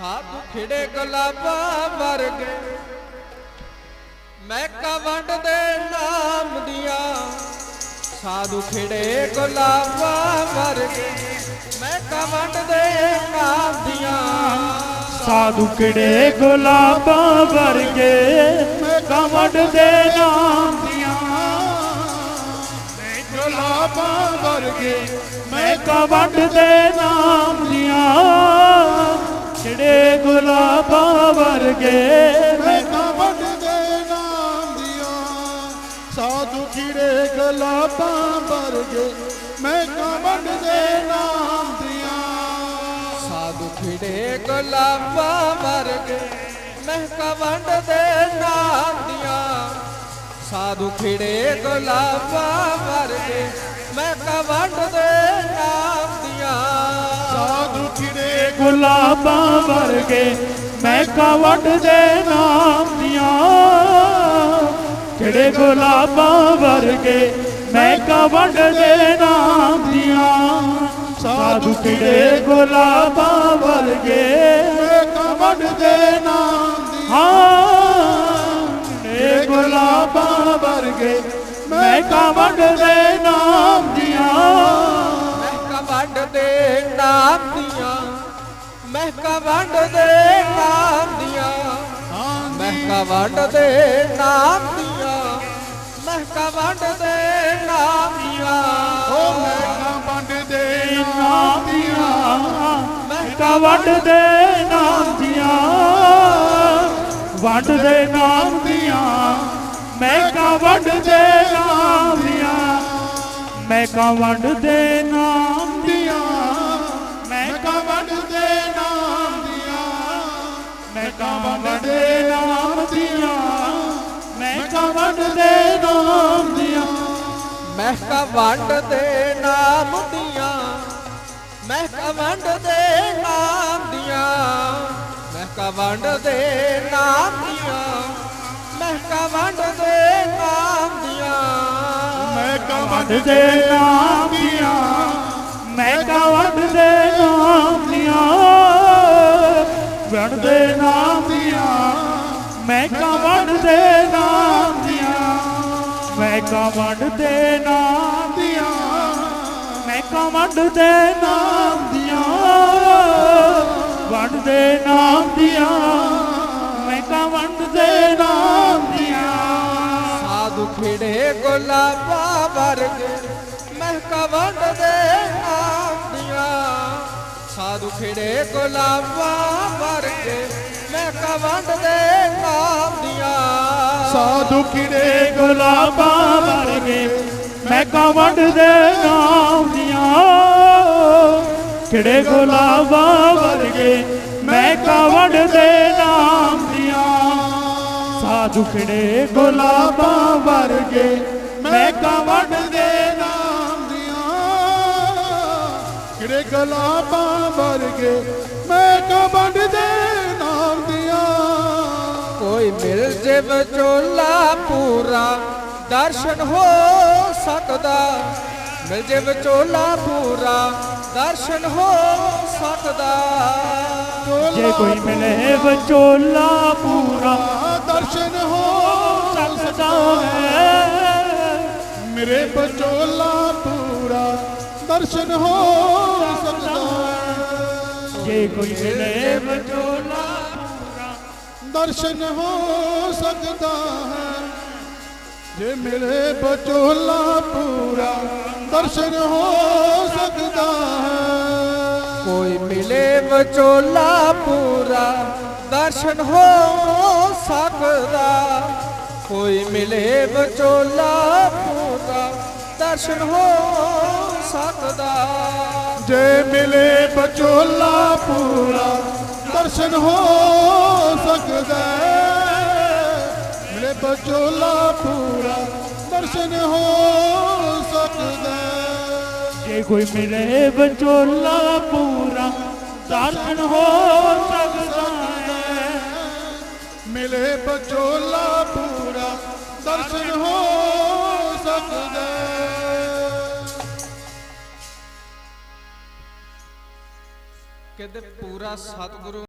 ਸਾਧੂ ਖਿੜੇ ਗੁਲਾਬਾਂ ਵਰਗੇ। ਮੈਂ ਕਵੰਡ ਦੇ ਨਾਮ ਦੀਆਂ। ਸਾਧੂ ਖਿੜੇ ਗੁਲਾਬਾਂ ਵਰਗੇ। ਮੈਂ ਕਵੰਡ ਦੇ ਨਾਮ ਦੀਆਂ। ਸਾਧੂ ਕਿੜੇ ਗੁਲਾਬਾਂ ਵਰਗੇ। ਕਮੜ ਦੇ ਨਾਮ ਦੀਆਂ। ਮੈਂ ਗੁਲਾਬਾਂ ਵਰਗੇ। ਮੈਂ ਕਮੜ ਦੇ ਨਾਮ ਵਰਗੇ ਮੈਂ ਦੇ ਨਾਮ ਦੀਆਂ। ਸਾਧੂ ਕੀੜੇ ਗੁਲਾਬਾਂ ਵਰਗੇ ਮੈਂ ਕਮੜ ਦੇ ਨਾਮ ਦੀਆਂ। ਸਾਧੂ ਖਿੜੇ ਗੁਲਾਬਾਂ ਵਰਗੇ ਮੈਂ ਕਵੰਡ ਦੇ ਨਾਮ ਦੀਆਂ। ਸਾਧੂ ਖਿੜੇ ਗੁਲਾਬਾਂ ਵਰਗੇ ਮੈਂ ਕਵੰਡ ਦੇ ਨਾਮ ਦੀਆਂ। ਸਾਧੂ ਕੀੜੇ ਗੁਲਾਬਾਂ ਵਰਗੇ ਮੈਂ ਕਵੜ ਦੇ ਨਾਮ ਦੀਆਂ। ਕਿਹੜੇ ਗੁਲਾਬਾਂ ਵਰਗੇ ਮੈਂ ਕਵੜ ਦੇ ਨਾਮ ਦੀਆਂ। ਸਾਧੂ ਕਿਹੜੇ ਗੁਲਾਬਾਂ ਵਰਗੇ ਮੈਂ ਕਮੜ ਦੇ ਨਾਮ ਦੀਆਂ। ਹਾਂ ਕਿਹੜੇ ਗੁਲਾਬਾਂ ਵਰਗੇ ਮੈਂ ਕਵੜ ਦੇ ਮੈਂ ਕਵੰਡ ਦੇ ਨਾਮ ਦੀਆਂ। ਮੈਂ ਕਵੰਡ ਦੇ ਨਾਮ ਦੀਆਂ। ਮੈਂ ਕਵੰਡ ਦੇ ਨਾਮ ਦੀਆਂ। ਓ ਮੈਂ ਕਮੜ ਦੇ ਨਾਮ ਦੀਆਂ। ਮੈਂ ਕਵੜ ਦੇ ਨਾਮ ਦੀਆਂ। ਵੰਡ ਦੇ ਨਾਮ ਦੀਆਂ। ਮੈਂ ਕਵੜ ਦੇ ਨਾਮ ਦੀਆਂ। ਮੈਂ ਕਵੜ ਦੇ ਮੈਂ ਕਵੜ ਦੇ ਨਾਮ ਦੀਆਂ ਮੈਂ ਕਵੜ ਦੇ ਨਾਮ ਦੀਆਂ। ਮੈਂ ਕਵੰਡ ਦੇ ਨਾਮ ਦੀਆਂ ਮੈਂ ਕਵੰਡ ਦੇ ਨਾਮ ਦੀਆਂ। ਮੈਂ ਕਵੰਡ ਦੇ ਨਾਮ ਦੀਆਂ ਮੈਂ ਕਵੰਡ ਦੇ ਨਾਮ ਦੀਆਂ। ਮੈਂ ਵੰਡ ਦੇ ਨਾਮ ਦੀਆਂ ਮੈਂ ਕਾ ਵੰਡ ਦੇ ਨਾਮ ਦੀਆਂ ਮੈਂ ਵੰਡਦੇ ਵੰਡ ਨਾਮ ਦੀਆਂ ਮੈਂ ਵੰਡਦੇ ਵੰਡ ਦੇ ਨਾਮ ਦੀਆਂ ਮੈਂ ਕਾ ਨਾਮ ਦੀਆਂ ਵੰਡ ਨਾਮ ਦੀਆਂ ਮੈਂ ਕਾ ਵੰਡ ਦੇ ਨਾਮ ਦੀਆਂ। ਸਾਧੂ ਖਿੜੇ ਗੁਲਾਬਾਂ ਵਰਗੇ ਮੈਂ ਕਵੰਡ ਨਾਮ ਸਾਧੂ ਖਿੜੇ ਗੁਲਾਬਾਂ ਵਰਗੇ ਮੈਂ ਕਵੰਡ ਦੇ ਨਾਮ ਦੀਆਂ। ਸਾਧੂ ਖਿੜੇ ਗੁਲਾਬਾਂ ਵਰਗੇ ਮੈਂ ਕਵੰਡ ਦੇ ਨਾਮ ਦੀਆਂ। ਕਿਹੜੇ ਗੁਲਾਬਾਂ ਵਰਗੇ ਮੈਂ ਕਵੰਡ ਦੇ ਨਾਮ ਦੀਆਂ। ਸਾਧੂ ਖਿੜੇ ਗੁਲਾਬਾਂ ਵਰਗੇ ਮੈਂ ਕਵੰਡ ਦੇ ਕਿਹੜੇ ਗੁਲਾਬਾਂ ਵਰਗੇ ਮੈਂ ਕਮੜ ਦੇ ਨਾਮ ਦੀਆਂ? ਕੋਈ ਮਿਲ ਜੇ ਵਿਚੋਲਾ ਪੂਰਾ ਦਰਸ਼ਨ ਹੋ ਸਕਦਾ। ਮਿਲ ਜੇ ਵਿਚੋਲਾ ਪੂਰਾ ਦਰਸ਼ਨ ਹੋ ਸਕਦਾ। ਜੇ ਕੋਈ ਮਿਲੇ ਵਿਚੋਲਾ ਪੂਰਾ ਦਰਸ਼ਨ ਹੋ ਸਕਦਾ ਹੈ। ਮੇਰੇ ਬਚੋਲਾ ਪੂਰਾ ਦਰਸ਼ਨ ਹੋ ਸਕਦਾ। ਜੇ ਕੋਈ ਮਿਲੇ ਪੂਰਾ। ਦਰਸ਼ਨ ਹੋ ਸਕਦਾ ਹੈ। ਜੇ ਮਿਲੇ ਬਚੋਲਾ ਪੂਰਾ ਦਰਸ਼ਨ ਹੋ ਸਕਦਾ ਹੈ। ਕੋਈ ਮਿਲੇ ਵਿਚੋਲਾ ਪੂਰਾ ਦਰਸ਼ਨ ਹੋ ਸਕਦਾ। ਕੋਈ ਮਿਲੇ ਵਿਚੋਲਾ ਪੂਰਾ ਦਰਸ਼ਨ ਹੋ ਸਕਦਾ ਜੇ ਮਿਲੇ ਬਚੋਲਾ ਪੂਰਾ ਦਰਸ਼ਨ ਹੋ ਸਕਦਾ। ਮਿਲੇ ਬਚੋਲਾ ਪੂਰਾ ਦਰਸ਼ਨ ਹੋ ਸਕਦਾ। ਜੇ ਕੋਈ ਮਿਲੇ ਵਿਚੋਲਾ ਪੂਰਾ ਦਰਸ਼ਨ ਹੋ ਸਕਦਾ ਹੈ ਮਿਲੇ ਬਚੋਲਾ ਪੂਰਾ ਦਰਸ਼ਨ ਹੋ ਸਕਦਾ ਕਿਤੇ ਪੂਰਾ ਸਤਿਗੁਰੂ